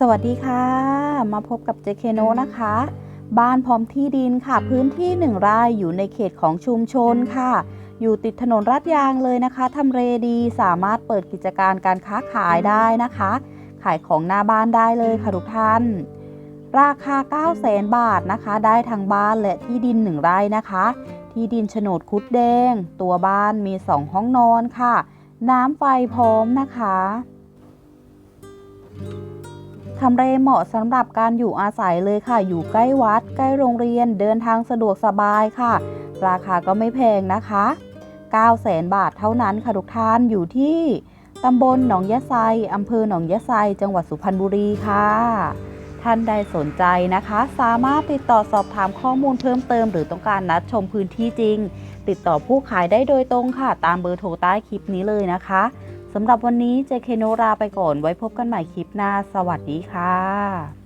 สวัสดีค่ะ มาพบกับเจเคโนนะคะ บ้านพร้อมที่ดินค่ะ พื้นที่หนึ่งไร่อยู่ในเขตของชุมชนค่ะ อยู่ติดถนนลาดยางเลยนะคะทำเลดีสามารถเปิดกิจการการค้าขายได้นะคะ ขายของหน้าบ้านได้เลยค่ะทุกท่าน ราคา 9 0 0 0 0 0 บาทนะคะ ได้ทั้งบ้านและที่ดินหนึ่งไร่นะคะ ที่ดินโฉนดคุดแดง ตัวบ้านมี 2 ห้องนอนค่ะ น้ำไฟพร้อมนะคะ ทำเลเหมาะสำหรับการอยู่อาศัยเลยค่ะ อยู่ใกล้วัด ใกล้โรงเรียน เดินทางสะดวกสบายค่ะ ราคาก็ไม่แพงนะคะ9 0 0แสนบาทเท่านั้นค่ะทุกท่าน อยู่ที่ตำบลหนองยะไซอำเภอหนองยะไซ จังหวัดสุพรรณบุรีค่ะ ท่านใดสนใจนะคะ สามารถติดต่อสอบถามข้อมูลเพิ่มเติม หรือต้องการนัดชมพื้นที่จริง ติดต่อผู้ขายได้โดยตรงค่ะ ตามเบอร์โทรใต้คลิปนี้เลยนะคะ สำหรับวันนี้เจเคโนราไปก่อนไว้พบกันใหม่คลิปหน้า สวัสดีค่ะ